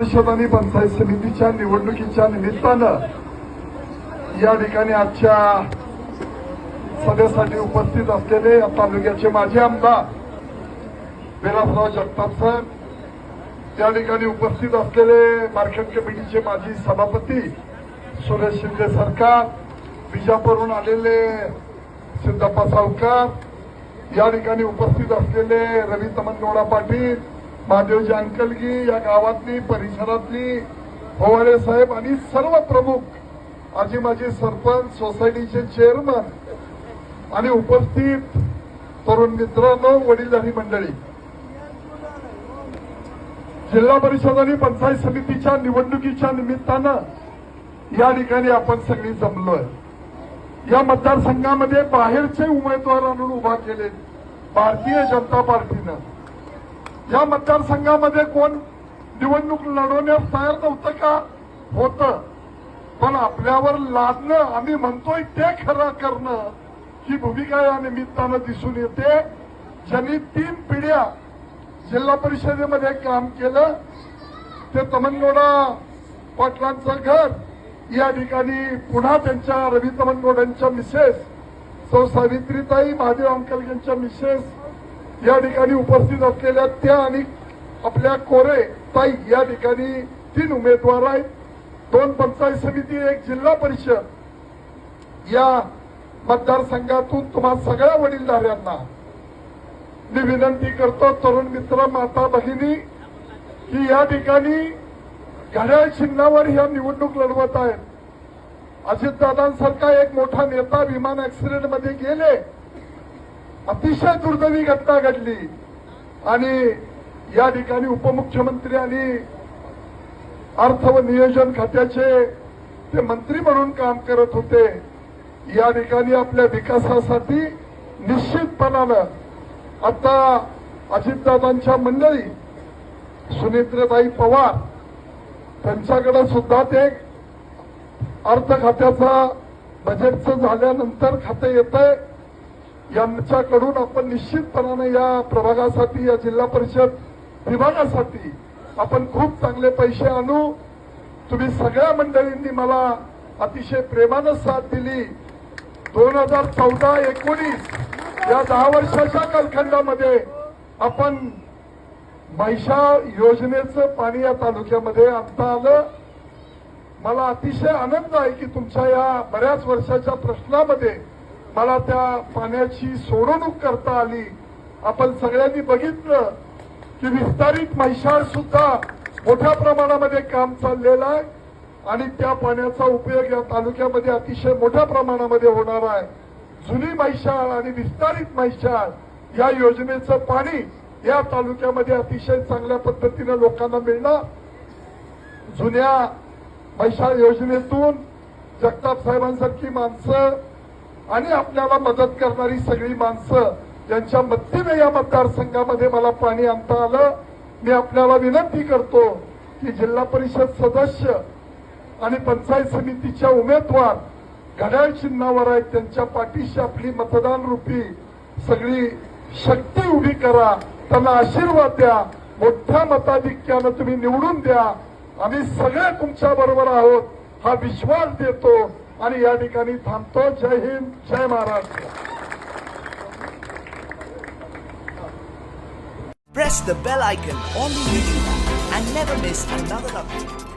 परिषद आणि पंचायत समितीच्या निवडणुकीच्या निमित्तानं या ठिकाणी आजच्या सभेसाठी उपस्थित असलेले या तालुक्याचे माजी आमदार बेलासराव जगताप सर त्या ठिकाणी उपस्थित असलेले मार्केट कमिटीचे माजी सभापती सुरेश शिंदे सरकार बिजापूरहून आलेले सिद्धप्पा सावकार या ठिकाणी उपस्थित असलेले रवी तमनगौडा पाटील महादेवजी अंकलगी या गावातली परिसरातली भोवाळे साहेब आणि सर्व प्रमुख आजी माजी सरपंच सोसायटीचे चेअरमन आणि उपस्थित तरुण मित्रांनो वडीलधारी मंडळी. जिल्हा परिषद आणि पंचायत समितीच्या निवडणुकीच्या निमित्तानं या ठिकाणी आपण सगळी जमलोय. या मतदारसंघामध्ये बाहेरचे उमेदवार आणून उभा केले भारतीय जनता पार्टीनं. या मतदारसंघामध्ये कोण निवडणूक लढवण्यास तयार नव्हतं का? होतं. पण आपल्यावर लादणं आम्ही म्हणतोय ते खरं करणं ही भूमिका या निमित्तानं दिसून येते. ज्यांनी तीन पिढ्या जिल्हा परिषदेमध्ये काम केलं ते तमनगोडा पाटलांचं घर या ठिकाणी पुन्हा त्यांच्या रवी तमनगोडांच्या मिसेस सौ सावित्रीताई महादेव अंकल यांच्या मिसेस या ठिकाणी उपस्थित असलेल्या त्या आणि आपल्या कोरे ताई या ठिकाणी तीन उमेदवार आहेत. दोन पंचायत समिती एक जिल्हा परिषद. या मतदारसंघातून तुम्हा सगळ्या वडीलधाऱ्यांना मी विनंती करतो तरुण मित्र माता भगिनी की या ठिकाणी घड्याळ चिन्हावर ह्या निवडणूक लढवत आहेत. अजितदादांसारखा एक मोठा नेता विमान ऍक्सिडेंटमध्ये गेले. अतिशय दुर्दैवी घटना घडली. आणि या ठिकाणी उपमुख्यमंत्री आणि अर्थ व नियोजन खात्याचे ते मंत्री म्हणून काम करत होते. या ठिकाणी आपल्या विकासासाठी निश्चितपणानं आता अजितदादांच्या मंडळी सुनेत्रताई पवार त्यांच्याकडे सुद्धा ते अर्थ खात्याचा बजेटचं झाल्यानंतर खातं येत आहे यांच्याकडून आपण निश्चितपणाने या प्रभागासाठी या जिल्हा परिषद विभागासाठी आपण खूप चांगले पैसे आणू. तुम्ही सगळ्या मंडळींनी मला अतिशय प्रेमानं साथ दिली. दोन हजार चौदा एकोणीस या दहा वर्षाच्या कालखंडामध्ये आपण महिषा योजनेचं पाणी या तालुक्यामध्ये आणता आलं. मला अतिशय आनंद आहे की तुमच्या या बऱ्याच वर्षाच्या प्रश्नामध्ये मला त्या पाण्याची सोडवणूक करता आली. आपण सगळ्यांनी बघितलं की विस्तारित म्हैसाळ सुद्धा मोठ्या प्रमाणामध्ये काम चाललेलं आहे आणि त्या पाण्याचा उपयोग या तालुक्यामध्ये अतिशय मोठ्या प्रमाणामध्ये होणार आहे. जुनी म्हैसाळ आणि विस्तारित म्हैसाळ या योजनेचं पाणी या तालुक्यामध्ये अतिशय चांगल्या पद्धतीनं लोकांना मिळणं जुन्या महिषाळ योजनेतून जगताप साहेबांसारखी माणसं आणि आपल्याला मदत करणारी सगळी माणसं ज्यांच्या मदतीने या मतदारसंघामध्ये मला पाणी आणता आलं मी आपल्याला विनंती करतो की जिल्हा परिषद सदस्य आणि पंचायत समितीच्या उमेदवार घड्याळ चिन्हावर आहेत त्यांच्या पाठीशी आपली मतदान रूपी सगळी शक्ती उभी करा त्यांना आशीर्वाद द्या मोठ्या मताधिक्यानं तुम्ही निवडून द्या. आम्ही सगळे तुमच्या बरोबर आहोत हा विश्वास देतो. आणि या ठिकाणी थांबतो जय हिंद जय Maharashtra Press the bell icon on the YouTube app and never miss another update.